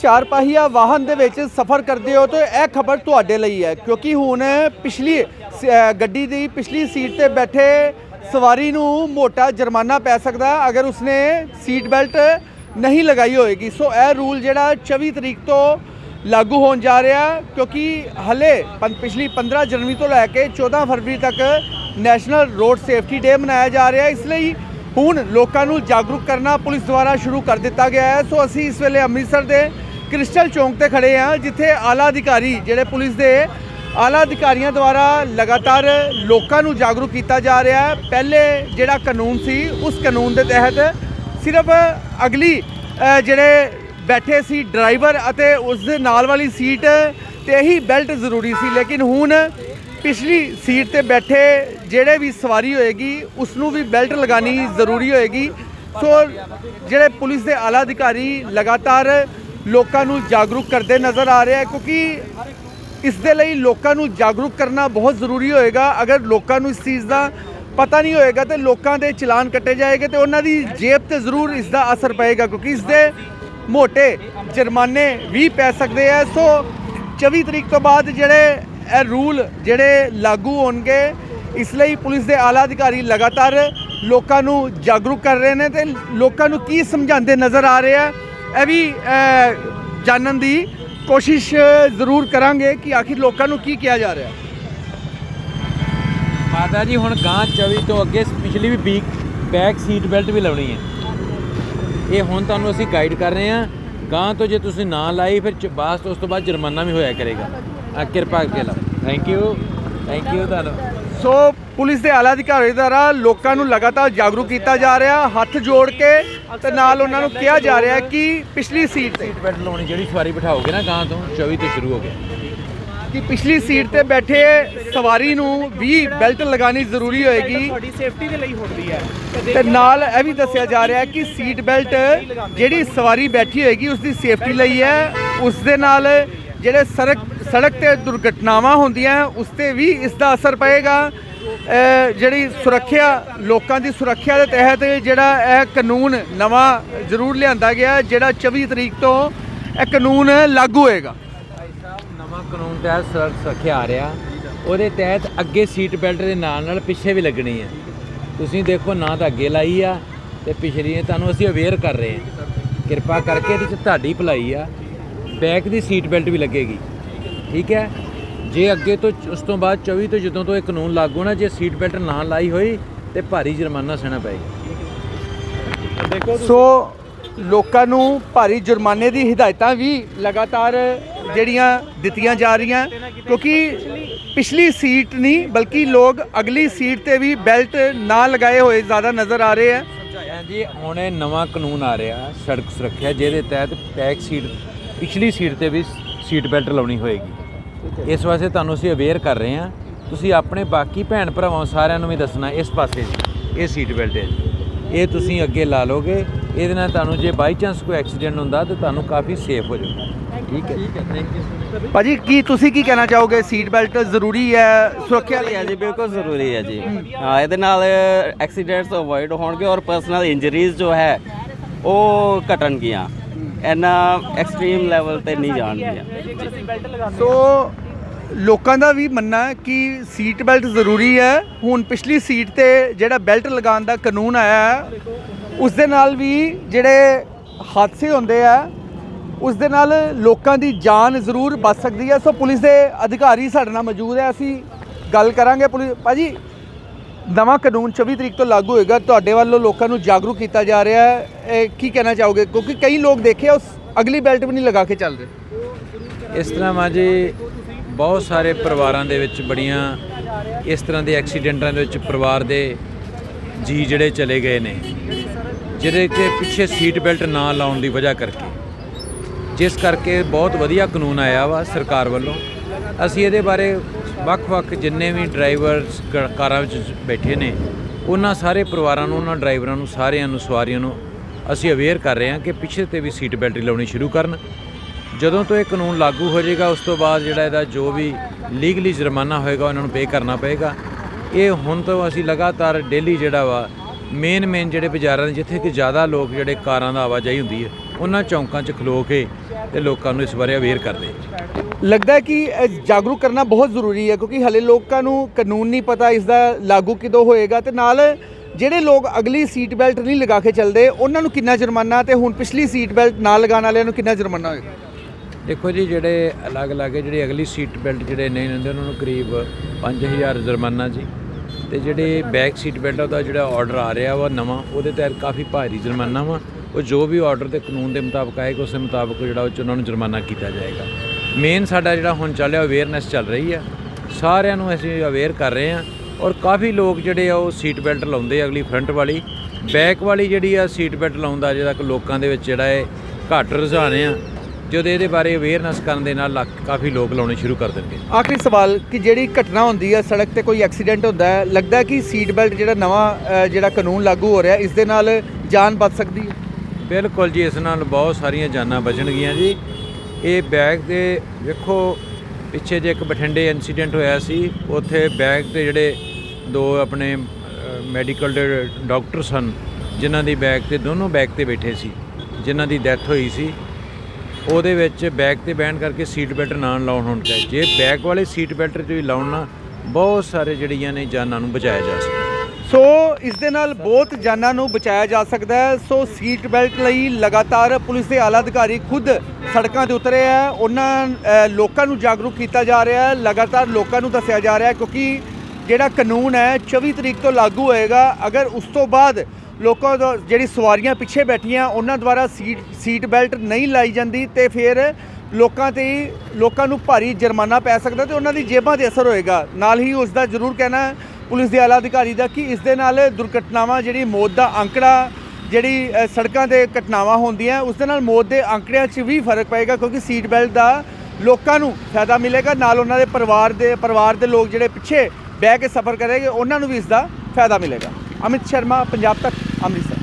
ਚਾਰ ਪਾਹੀਆ ਵਾਹਨ ਦੇ ਵਿੱਚ ਸਫ਼ਰ ਕਰਦੇ ਹੋ ਤਾਂ ਇਹ ਖਬਰ ਤੁਹਾਡੇ ਲਈ ਹੈ, ਕਿਉਂਕਿ ਹੁਣ ਪਿਛਲੀ ਗੱਡੀ ਦੀ ਪਿਛਲੀ ਸੀਟ ਤੇ ਬੈਠੇ ਸਵਾਰੀ ਨੂੰ ਮੋਟਾ ਜੁਰਮਾਨਾ ਪੈ ਸਕਦਾ, ਅਗਰ ਉਸਨੇ ਸੀਟ ਬੈਲਟ ਨਹੀਂ ਲਗਾਈ ਹੋਏਗੀ। ਸੋ ਇਹ ਰੂਲ ਜਿਹੜਾ 24 ਤਰੀਕ ਤੋਂ ਲਾਗੂ ਹੋਣ ਜਾ ਰਿਹਾ, ਕਿਉਂਕਿ ਹਲੇ ਪੰ- ਪਿਛਲੀ 15 ਜਨਵਰੀ ਤੋਂ ਲੈ ਕੇ 14 ਫਰਵਰੀ ਤੱਕ ਨੈਸ਼ਨਲ ਰੋਡ ਸੇਫਟੀ ਡੇ ਮਨਾਇਆ ਜਾ ਰਿਹਾ। ਇਸ ਲਈ ਹੁਣ ਲੋਕਾਂ ਨੂੰ ਜਾਗਰੂਕ ਕਰਨਾ ਪੁਲਿਸ ਦੁਆਰਾ ਸ਼ੁਰੂ ਕਰ ਦਿੱਤਾ ਗਿਆ ਹੈ। ਸੋ ਅਸੀਂ ਇਸ ਵੇਲੇ ਅੰਮ੍ਰਿਤਸਰ ਦੇ ਕ੍ਰਿਸਟਲ ਚੌਂਕ ਤੇ ਖੜੇ ਆ, ਜਿੱਥੇ ਆਲਾ ਅਧਿਕਾਰੀ ਜਿਹੜੇ ਪੁਲਿਸ ਦੇ ਆਲਾ ਅਧਿਕਾਰੀਆਂ ਦੁਆਰਾ ਲਗਾਤਾਰ ਲੋਕਾਂ ਨੂੰ ਜਾਗਰੂਕ ਕੀਤਾ ਜਾ ਰਿਹਾ ਹੈ। ਪਹਿਲੇ ਜਿਹੜਾ ਕਾਨੂੰਨ ਸੀ, ਉਸ ਕਾਨੂੰਨ ਦੇ ਤਹਿਤ ਸਿਰਫ ਅਗਲੀ ਜਿਹੜੇ ਬੈਠੇ ਸੀ ਡਰਾਈਵਰ ਅਤੇ ਉਸ ਦੇ ਨਾਲ ਵਾਲੀ ਸੀਟ ਤੇ ਹੀ ਬੈਲਟ ਜ਼ਰੂਰੀ ਸੀ। ਲੇਕਿਨ ਹੁਣ ਪਿਛਲੀ ਸੀਟ ਤੇ ਬੈਠੇ ਜਿਹੜੇ ਵੀ ਸਵਾਰੀ ਹੋਏਗੀ, ਉਸ ਨੂੰ ਵੀ ਬੈਲਟ ਲਗਾਣੀ ਜ਼ਰੂਰੀ ਹੋਏਗੀ। ਸੋ ਜਿਹੜੇ ਪੁਲਿਸ ਦੇ ਆਲਾ ਅਧਿਕਾਰੀ ਲਗਾਤਾਰ ਲੋਕਾਂ ਨੂੰ ਜਾਗਰੂਕ ਕਰਦੇ ਨਜ਼ਰ ਆ ਰਿਹਾ ਕਿਉਂਕਿ ਇਸ ਦੇ ਲਈ ਲੋਕਾਂ ਨੂੰ ਜਾਗਰੂਕ ਕਰਨਾ ਬਹੁਤ ਜ਼ਰੂਰੀ ਹੋਏਗਾ। ਅਗਰ ਲੋਕਾਂ ਨੂੰ ਇਸ ਚੀਜ਼ ਦਾ ਪਤਾ ਨਹੀਂ ਹੋਏਗਾ ਤੇ ਲੋਕਾਂ ਦੇ ਚਲਾਨ ਕੱਟੇ ਜਾਏਗੇ ਤੇ ਉਹਨਾਂ ਦੀ ਜੇਬ ਤੇ ਜ਼ਰੂਰ ਇਸ ਦਾ ਅਸਰ ਪਏਗਾ ਕਿਉਂਕਿ ਇਸ ਦੇ ਮੋٹے ਜੁਰਮਾਨੇ ਵੀ ਪੈ ਸਕਦੇ ਆ। ਸੋ 24 ਤਰੀਕ ਤੋਂ ਬਾਅਦ ਜਿਹੜੇ ਇਹ ਰੂਲ ਜਿਹੜੇ ਲਾਗੂ ਹੋਣਗੇ, ਇਸ ਲਈ ਪੁਲਿਸ ਦੇ ਆਲਾ ਅਧਿਕਾਰੀ ਲਗਾਤਾਰ ਲੋਕਾਂ ਨੂੰ ਜਾਗਰੂਕ ਕਰ ਰਹੇ ਨੇ ਤੇ ਲੋਕਾਂ ਨੂੰ ਕੀ ਸਮਝਾਉਂਦੇ ਨਜ਼ਰ ਆ ਰਿਹਾ ਇਹ ਵੀ ਜਾਣਨ ਦੀ ਕੋਸ਼ਿਸ਼ ਜ਼ਰੂਰ ਕਰਾਂਗੇ ਕਿ ਆਖਿਰ ਲੋਕਾਂ ਨੂੰ ਕੀ ਕਿਹਾ ਜਾ ਰਿਹਾ। ਮਾਤਾ ਜੀ ਹੁਣ ਗਾਂ 24 ਤੋਂ ਅੱਗੇ ਪਿਛਲੀ ਵੀ ਬੀਕ ਬੈਕ ਸੀਟ ਬੈਲਟ ਵੀ ਲਾਉਣੀ ਹੈ। ਇਹ ਹੁਣ ਤੁਹਾਨੂੰ ਅਸੀਂ ਗਾਈਡ ਕਰ ਰਹੇ ਹਾਂ। ਗਾਂ ਤੋਂ ਜੇ ਤੁਸੀਂ ਨਾ ਲਾਈ ਫਿਰ ਬਾਅਦ ਉਸ ਤੋਂ ਬਾਅਦ ਜੁਰਮਾਨਾ ਵੀ ਹੋਇਆ ਕਰੇਗਾ। ਆ ਕਿਰਪਾ ਕਰਕੇ ਲਾਓ। ਥੈਂਕ ਯੂ ਥੈਂਕ ਯੂ ਤੁਹਾਨੂੰ ਸੋ ਪੁਲਿਸ ਦੇ ਆਲਾ ਅਧਿਕਾਰੀ ਦੁਆਰਾ ਲੋਕਾਂ ਨੂੰ ਲਗਾਤਾਰ ਜਾਗਰੂਕ ਕੀਤਾ ਜਾ ਰਿਹਾ। ਹੱਥ ਜੋੜ ਕੇ ਤੇ ਨਾਲ ਉਹਨਾਂ ਨੂੰ ਕਿਹਾ ਜਾ ਰਿਹਾ ਕਿ ਪਿਛਲੀ ਸੀਟ ਤੇ ਸੀਟ ਬੈਲਟ ਲਾਉਣੀ ਜਿਹੜੀ ਸਵਾਰੀ ਬਿਠਾਓਗੇ ਨਾ ਗਾਂ ਤੋਂ 24 ਤੋਂ ਸ਼ੁਰੂ ਹੋ ਗਿਆ ਕਿ ਪਿਛਲੀ ਸੀਟ ਤੇ ਬੈਠੇ ਸਵਾਰੀ ਨੂੰ ਵੀ ਬੈਲਟ ਲਗਾਣੀ ਜ਼ਰੂਰੀ ਹੋਏਗੀ। ਤੁਹਾਡੀ ਸੇਫਟੀ ਦੇ ਲਈ ਹੁੰਦੀ ਹੈ। ਤੇ ਨਾਲ ਇਹ ਵੀ ਦੱਸਿਆ ਜਾ ਰਿਹਾ ਹੈ ਕਿ ਸੀਟ ਬੈਲਟ ਜਿਹੜੀ ਸਵਾਰੀ ਬੈਠੀ ਹੋਏਗੀ ਉਸ ਦੀ ਸੇਫਟੀ ਲਈ ਹੈ। ਉਸ ਦੇ ਨਾਲ ਜਿਹੜੇ ਸੜਕ ਸੜਕ ਤੇ ਦੁਰਘਟਨਾਵਾਂ ਹੁੰਦੀਆਂ ਉਸ ਤੇ ਵੀ ਇਸ ਦਾ ਅਸਰ ਪਏਗਾ। ਜਿਹੜੀ ਸੁਰੱਖਿਆ, ਲੋਕਾਂ ਦੀ ਸੁਰੱਖਿਆ ਦੇ ਤਹਿਤ ਜਿਹੜਾ ਇਹ ਕਾਨੂੰਨ ਨਵਾਂ ਜ਼ਰੂਰ ਲਿਆਂਦਾ ਗਿਆ, ਜਿਹੜਾ 24 ਤਰੀਕ ਤੋਂ ਇਹ ਕਾਨੂੰਨ ਲਾਗੂ ਹੋਏਗਾ। ਨਵਾਂ ਕਾਨੂੰਨ ਤਹਿਤ ਸੜਕ ਸੁਰੱਖਿਆ ਆ ਰਿਹਾ। ਉਹਦੇ ਤਹਿਤ ਅੱਗੇ ਸੀਟ ਬੈਲਟ ਦੇ ਨਾਲ ਨਾਲ ਪਿੱਛੇ ਵੀ ਲੱਗਣੀ ਹੈ। ਤੁਸੀਂ ਦੇਖੋ, ਨਾ ਤਾਂ ਅੱਗੇ ਲਾਈ ਆ ਤੇ ਪਿਛਲੀ ਨੇ ਤੁਹਾਨੂੰ ਅਸੀਂ ਅਵੇਅਰ ਕਰ ਰਹੇ ਹਾਂ। ਕਿਰਪਾ ਕਰਕੇ ਇਹਦੇ ਚ ਤੁਹਾਡੀ ਭਲਾਈ ਆ। ਬੈਕ ਦੀ ਸੀਟ ਬੈਲਟ ਵੀ ਲੱਗੇਗੀ। ਠੀਕ ਹੈ? ਜੇ ਅੱਗੇ ਤੋਂ ਉਸ ਤੋਂ ਬਾਅਦ 24 ਤੋਂ ਜਦੋਂ ਤੋਂ ਇਹ ਕਾਨੂੰਨ ਲਾਗੂ ਨਾ ਜੇ ਸੀਟ ਬੈਲਟ ਨਾ ਲਾਈ ਹੋਈ ਤੇ ਭਾਰੀ ਜੁਰਮਾਨਾ ਸਹਿਣਾ ਪਏਗਾ ਸੋ ਲੋਕਾਂ ਨੂੰ ਭਾਰੀ ਜੁਰਮਾਨੇ ਦੀ ਹਦਾਇਤਾਂ ਵੀ ਲਗਾਤਾਰ ਜਿਹੜੀਆਂ ਦਿੱਤੀਆਂ ਜਾ ਰਹੀਆਂ ਕਿਉਂਕਿ ਪਿਛਲੀ ਸੀਟ ਨਹੀਂ ਬਲਕਿ ਲੋਕ ਅਗਲੀ ਸੀਟ ਤੇ ਵੀ ਬੈਲਟ ਨਾ ਲਗਾਏ ਹੋਏ ਜ਼ਿਆਦਾ ਨਜ਼ਰ ਆ ਰਹੇ ਆ। ਜੀ ਹੁਣ ਇਹ ਨਵਾਂ ਕਾਨੂੰਨ ਆ ਰਿਹਾ ਸੜਕ ਸੁਰੱਖਿਆ ਜਿਹਦੇ ਤਹਿਤ ਬੈਕ ਸੀਟ ਪਿਛਲੀ ਸੀਟ ਤੇ ਵੀ ਸੀਟ ਬੈਲਟ ਲਾਉਣੀ ਹੋਏਗੀ। ਇਸ ਵਾਸਤੇ ਤੁਹਾਨੂੰ ਅਸੀਂ ਅਵੇਅਰ ਕਰ ਰਹੇ ਹਾਂ। ਤੁਸੀਂ ਆਪਣੇ ਬਾਕੀ ਭੈਣ ਭਰਾਵਾਂ ਸਾਰਿਆਂ ਨੂੰ ਵੀ ਦੱਸਣਾ ਇਸ ਪਾਸੇ ਇਹ ਸੀਟ ਬੈਲਟ ਹੈ ਜੀ। ਇਹ ਤੁਸੀਂ ਅੱਗੇ ਲਾ ਲੋਗੇ ਇਹਦੇ ਨਾਲ ਤੁਹਾਨੂੰ ਜੇ ਬਾਈ ਚਾਂਸ ਕੋਈ ਐਕਸੀਡੈਂਟ ਹੁੰਦਾ ਤਾਂ ਤੁਹਾਨੂੰ ਕਾਫੀ ਸੇਫ ਹੋ ਜਾਊਗਾ। ਠੀਕ ਹੈ ਠੀਕ ਹੈ ਥੈਂਕ ਯੂ ਭਾਜੀ ਕੀ ਤੁਸੀਂ ਕੀ ਕਹਿਣਾ ਚਾਹੋਗੇ? ਸੀਟ ਬੈਲਟ ਜ਼ਰੂਰੀ ਹੈ ਸੁਰੱਖਿਆ ਲਈ? ਹੈ ਜੀ ਬਿਲਕੁਲ ਜ਼ਰੂਰੀ ਹੈ ਜੀ। ਹਾਂ ਇਹਦੇ ਨਾਲ ਐਕਸੀਡੈਂਟਸ ਅਵੋਇਡ ਹੋਣਗੇ ਔਰ ਪਰਸਨਲ ਇੰਜਰੀਜ਼ ਜੋ ਹੈ ਉਹ ਘਟਣਗੀਆਂ। ਇੰਨਾ ਐਕਸਟ੍ਰੀਮ ਲੈਵਲ ਤੇ ਨਹੀਂ ਜਾਣਗੀਆਂ। ਸੋ ਲੋਕਾਂ ਦਾ ਵੀ ਮੰਨਣਾ ਹੈ ਕਿ ਸੀਟ ਬੈਲਟ ਜ਼ਰੂਰੀ ਹੈ। ਹੁਣ ਪਿਛਲੀ ਸੀਟ ਤੇ ਜਿਹੜਾ ਬੈਲਟ ਲਗਾਉਣ ਦਾ ਕਾਨੂੰਨ ਆਇਆ ਹੈ, ਉਸ ਦੇ ਨਾਲ ਵੀ ਜਿਹੜੇ ਹਾਦਸੇ ਹੁੰਦੇ ਆ, ਉਸ ਦੇ ਨਾਲ ਲੋਕਾਂ ਦੀ ਜਾਨ ਜ਼ਰੂਰ ਬਚ ਸਕਦੀ ਹੈ। ਸੋ ਪੁਲਿਸ ਦੇ ਅਧਿਕਾਰੀ ਸਾਡੇ ਨਾਲ ਮੌਜੂਦ ਹੈ। ਅਸੀਂ ਗੱਲ ਕਰਾਂਗੇ ਪੁਲਿਸ ਭਾਜੀ ਨਵਾਂ ਕਾਨੂੰਨ 24 ਤਰੀਕ ਤੋਂ ਲਾਗੂ ਹੋਏਗਾ। ਤੁਹਾਡੇ ਵੱਲੋਂ ਲੋਕਾਂ ਨੂੰ ਜਾਗਰੂਕ ਕੀਤਾ ਜਾ ਰਿਹਾ ਹੈ। ਇਹ ਕੀ ਕਹਿਣਾ ਚਾਹੋਗੇ? ਕਿਉਂਕਿ ਕਈ ਲੋਕ ਦੇਖੇ ਉਸ ਅਗਲੀ ਬੈਲਟ ਵੀ ਨਹੀਂ ਲਗਾ ਕੇ ਚੱਲ ਰਹੇ। ਇਸ ਤਰ੍ਹਾਂ ਮਾਜੀ ਬਹੁਤ ਸਾਰੇ ਪਰਿਵਾਰਾਂ ਦੇ ਵਿੱਚ ਬੜੀਆਂ ਇਸ ਤਰ੍ਹਾਂ ਦੇ ਐਕਸੀਡੈਂਟਾਂ ਦੇ ਵਿੱਚ ਪਰਿਵਾਰ ਦੇ ਜੀ ਜਿਹੜੇ ਚਲੇ ਗਏ ਨੇ, ਜਿਹਦੇ ਕਿ ਪਿੱਛੇ ਸੀਟ ਬੈਲਟ ਨਾ ਲਾਉਣ ਦੀ ਵਜ੍ਹਾ ਕਰਕੇ। ਜਿਸ ਕਰਕੇ ਬਹੁਤ ਵਧੀਆ ਕਾਨੂੰਨ ਆਇਆ ਵਾ ਸਰਕਾਰ ਵੱਲੋਂ। ਅਸੀਂ ਇਹਦੇ ਬਾਰੇ ਵੱਖ-ਵੱਖ ਜਿੰਨੇ ਵੀ ਡਰਾਈਵਰਸ ਕ- ਕਾਰਾਂ ਵਿੱਚ ਬੈਠੇ ਨੇ, ਉਹਨਾਂ ਸਾਰੇ ਪਰਿਵਾਰਾਂ ਨੂੰ, ਉਹਨਾਂ ਡਰਾਈਵਰਾਂ ਨੂੰ, ਸਾਰਿਆਂ ਨੂੰ, ਸਵਾਰੀਆਂ ਨੂੰ ਅਸੀਂ ਅਵੇਅਰ ਕਰ ਰਹੇ ਹਾਂ ਕਿ ਪਿੱਛੇ ਤੇ ਵੀ ਸੀਟ ਬੈਲਟ ਲਾਉਣੀ ਸ਼ੁਰੂ ਕਰਨ। ਜਦੋਂ ਤੋਂ ਇਹ ਕਾਨੂੰਨ ਲਾਗੂ ਹੋ ਜਾਏਗਾ, ਉਸ ਤੋਂ ਬਾਅਦ ਜਿਹੜਾ ਇਹਦਾ ਜੋ ਵੀ ਲੀਗਲੀ ਜੁਰਮਾਨਾ ਹੋਏਗਾ, ਉਹਨਾਂ ਨੂੰ ਪੇ ਕਰਨਾ ਪਏਗਾ। ਇਹ ਹੁਣ ਤੋਂ ਅਸੀਂ ਲਗਾਤਾਰ ਡੇਲੀ ਜਿਹੜਾ ਵਾ ਮੇਨ ਮੇਨ ਜਿਹੜੇ ਬਾਜ਼ਾਰਾਂ ਦੇ, ਜਿੱਥੇ ਕਿ ਜ਼ਿਆਦਾ ਲੋਕ ਜਿਹੜੇ ਕਾਰਾਂ ਦਾ ਆਵਾਜਾਈ ਹੁੰਦੀ ਹੈ, ਉਹਨਾਂ ਚੌਂਕਾਂ 'ਚ ਖਲੋ ਕੇ ਤੇ ਲੋਕਾਂ ਨੂੰ ਇਸ ਬਾਰੇ ਅਵੇਅਰ ਕਰਦੇ। ਲੱਗਦਾ ਹੈ ਕਿ ਇਹ ਜਾਗਰੂਕ ਕਰਨਾ ਬਹੁਤ ਜ਼ਰੂਰੀ ਹੈ ਕਿਉਂਕਿ ਹਲੇ ਲੋਕਾਂ ਨੂੰ ਕਾਨੂੰਨ ਨਹੀਂ ਪਤਾ ਇਸ ਦਾ ਲਾਗੂ ਕਿਦੋਂ ਹੋਏਗਾ ਤੇ ਨਾਲ ਜਿਹੜੇ ਲੋਕ ਅਗਲੀ ਸੀਟ ਬੈਲਟ ਨਹੀਂ ਲਗਾ ਕੇ ਚੱਲਦੇ ਉਹਨਾਂ ਨੂੰ ਕਿੰਨਾ ਜੁਰਮਾਨਾ ਤੇ ਹੁਣ ਪਿਛਲੀ ਸੀਟ ਬੈਲਟ ਨਾ ਲਗਾਉਣ ਵਾਲਿਆਂ ਨੂੰ ਕਿੰਨਾ ਜੁਰਮਾਨਾ ਹੋਏਗਾ? ਦੇਖੋ ਜੀ ਜਿਹੜੇ ਅਲੱਗ-ਅਲੱਗ ਜਿਹੜੀ ਅਗਲੀ ਸੀਟ ਬੈਲਟ ਜਿਹੜੇ ਨਹੀਂ ਲੈਂਦੇ ਉਹਨਾਂ ਨੂੰ ਕਰੀਬ 5000 ਜੁਰਮਾਨਾ ਜੀ। ਤੇ ਜਿਹੜੇ ਬੈਕ ਸੀਟ ਬੈਲਟ ਉਹਦਾ ਜਿਹੜਾ ਆਰਡਰ ਆ ਰਿਹਾ ਵਾ ਨਵਾਂ ਉਹਦੇ ਤਹਿਤ ਕਾਫੀ ਭਾਰੀ ਜੁਰਮਾਨਾ ਵਾ। ਉਹ ਜੋ ਵੀ ਆਰਡਰ ਤੇ ਕਾਨੂੰਨ ਦੇ ਮੁਤਾਬਕ ਆਏਗਾ, ਉਸ ਦੇ ਮੁਤਾਬਕ ਜਿਹੜਾ ਉਹ 'ਚ ਉਹਨਾਂ ਨੂੰ ਜੁਰਮਾਨਾ ਕੀਤਾ ਜਾਏਗਾ। ਮੇਨ ਸਾਡਾ ਜਿਹੜਾ ਹੁਣ ਚੱਲ ਰਿਹਾ ਅਵੇਅਰਨੈਸ ਚੱਲ ਰਹੀ ਆ। ਸਾਰਿਆਂ ਨੂੰ ਅਸੀਂ ਅਵੇਅਰ ਕਰ ਰਹੇ ਆ ਔਰ ਕਾਫੀ ਲੋਕ ਜਿਹੜੇ ਆ, ਉਹ ਸੀਟ ਬੈਲਟ ਲਾਉਂਦੇ ਅਗਲੀ ਫਰੰਟ ਵਾਲੀ। ਬੈਕ ਵਾਲੀ ਜਿਹੜੀ ਆ ਸੀਟ ਬੈਲਟ ਲਾਉਂਦਾ ਜਿਹੜਾ ਕਿ ਲੋਕਾਂ ਦੇ ਵਿੱਚ ਜਿਹੜਾ ਹੈ ਘੱਟ ਰੁਝਾਨ ਆ, ਜਦੋਂ ਇਹਦੇ ਬਾਰੇ ਅਵੇਅਰਨੈਸ ਕਰਨ ਦੇ ਨਾਲ ਲੱਕ- ਕਾਫੀ ਲੋਕ ਲਾਉਣੇ ਸ਼ੁਰੂ ਕਰ ਦਿੰਦੇ ਆਖਰੀ ਸਵਾਲ, ਕਿ ਜਿਹੜੀ ਘਟਨਾ ਹੁੰਦੀ ਹੈ ਸੜਕ ਤੇ ਕੋਈ ਐਕਸੀਡੈਂਟ ਹੁੰਦਾ ਹੈ, ਲੱਗਦਾ ਕਿ ਸੀਟ ਬੈਲਟ ਜਿਹੜਾ ਨਵਾਂ ਜਿਹੜਾ ਕਾਨੂੰਨ ਲਾਗੂ ਹੋ ਰਿਹਾ, ਇਸ ਦੇ ਨਾਲ ਜਾਨ ਬਚ ਸਕਦੀ ਹੈ? ਬਿਲਕੁਲ ਜੀ, ਇਸ ਨਾਲ ਬਹੁਤ ਸਾਰੀਆਂ ਜਾਨਾਂ ਬਚਣਗੀਆਂ ਜੀ। ਇਹ ਬੈਗ ਦੇ, ਵੇਖੋ, ਪਿੱਛੇ ਜੇ ਇੱਕ ਬਠਿੰਡੇ ਇਨਸੀਡੈਂਟ ਹੋਇਆ ਸੀ, ਉੱਥੇ ਬੈਗ ਤੇ ਜਿਹੜੇ ਦੋ ਆਪਣੇ ਮੈਡੀਕਲ ਦੇ ਡਾਕਟਰ ਸਨ ਜਿਨ੍ਹਾਂ ਦੀ ਬੈਗ ਤੇ, ਦੋਨੋਂ ਬੈਗ ਤੇ ਬੈਠੇ ਸੀ, ਜਿਨ੍ਹਾਂ ਦੀ ਡੈਥ ਹੋਈ ਸੀ। ਉਹਦੇ ਵਿੱਚ ਬੈਗ ਤੇ ਬੈਨ ਕਰਕੇ ਸੀਟ ਬੈਲਟ ਨਾ ਲਾਉਣ ਹੋਣ ਚਾਹੀਦੇ ਜੇ ਬੈਗ ਵਾਲੇ ਸੀਟ ਬੈਲਟ ਤੇ ਵੀ ਲਾਉਣ ਨਾ, ਬਹੁਤ ਸਾਰੇ ਜਿਹੜੀਆਂ ਨੇ ਜਾਨਾਂ ਨੂੰ ਬਚਾਇਆ ਜਾ ਸਕਦਾ। ਸੋ ਇਸ ਦੇ ਨਾਲ ਬਹੁਤ ਜਾਨਾਂ ਨੂੰ ਬਚਾਇਆ ਜਾ ਸਕਦਾ ਹੈ। ਸੋ ਸੀਟ ਬੈਲਟ ਲਈ ਲਗਾਤਾਰ ਪੁਲਿਸ ਦੇ ਆਲਾ ਅਧਿਕਾਰੀ ਖੁਦ ਸੜਕਾਂ ਤੇ ਉਤਰੇ ਹੈ। ਉਹਨਾਂ ਲੋਕਾਂ ਨੂੰ ਜਾਗਰੂਕ ਕੀਤਾ ਜਾ ਰਿਹਾ ਹੈ। ਲਗਾਤਾਰ ਲੋਕਾਂ ਨੂੰ ਦੱਸਿਆ ਜਾ ਰਿਹਾ ਹੈ ਕਿਉਂਕਿ ਜਿਹੜਾ ਕਾਨੂੰਨ ਹੈ 24 ਤਰੀਕ ਤੋਂ ਲਾਗੂ ਹੋਏਗਾ। ਅਗਰ ਉਸ ਤੋਂ ਬਾਅਦ ਲੋਕਾਂ ਦਾ, ਜਿਹੜੀ ਸਵਾਰੀਆਂ ਪਿੱਛੇ ਬੈਠੀਆਂ, ਉਹਨਾਂ ਦੁਆਰਾ ਸੀਟ ਸੀਟ ਬੈਲਟ ਨਹੀਂ ਲਾਈ ਜਾਂਦੀ ਤੇ ਫਿਰ ਲੋਕਾਂ ਤੇ, ਲੋਕਾਂ ਨੂੰ ਭਾਰੀ ਜੁਰਮਾਨਾ ਪੈ ਸਕਦਾ ਤੇ ਉਹਨਾਂ ਦੀ ਜੇਬਾਂ ਤੇ ਅਸਰ ਹੋਏਗਾ। ਨਾਲ ਹੀ ਉਸ ਦਾ ਜ਼ਰੂਰ ਕਹਿਣਾ ਪੁਲਿਸ ਦੇ ਆਲਾ ਅਧਿਕਾਰੀ ਦਾ ਕਿ ਇਸ ਦੇ ਨਾਲ ਦੁਰਘਟਨਾਵਾਂ ਜਿਹੜੀ ਮੌਤ ਦਾ ਅੰਕੜਾ, ਜਿਹੜੀ ਸੜਕਾਂ ਤੇ ਘਟਨਾਵਾਂ ਹੁੰਦੀਆਂ, ਉਸ ਦੇ ਨਾਲ ਮੌਤ ਦੇ ਅੰਕੜਿਆਂ 'ਚ ਵੀ ਫ਼ਰਕ ਪਏਗਾ ਕਿਉਂਕਿ ਸੀਟ ਬੈਲਟ ਦਾ ਲੋਕਾਂ ਨੂੰ ਫਾਇਦਾ ਮਿਲੇਗਾ, ਨਾਲ ਉਹਨਾਂ ਦੇ ਪਰਿਵਾਰ ਦੇ ਪਰਿਵਾਰ ਦੇ ਲੋਕ ਜਿਹੜੇ ਪਿੱਛੇ ਬਹਿ ਕੇ ਸਫ਼ਰ ਕਰਨਗੇ, ਉਹਨਾਂ ਨੂੰ ਵੀ ਇਸ ਦਾ ਫਾਇਦਾ ਮਿਲੇਗਾ। ਅਮਿਤ ਸ਼ਰਮਾ, ਪੰਜਾਬ ਤੱਕ, ਅੰਮ੍ਰਿਤਸਰ।